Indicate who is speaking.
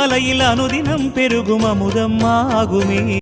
Speaker 1: மலையில் அனுதினம் பெருகும் அமுதம் ஆகுமே.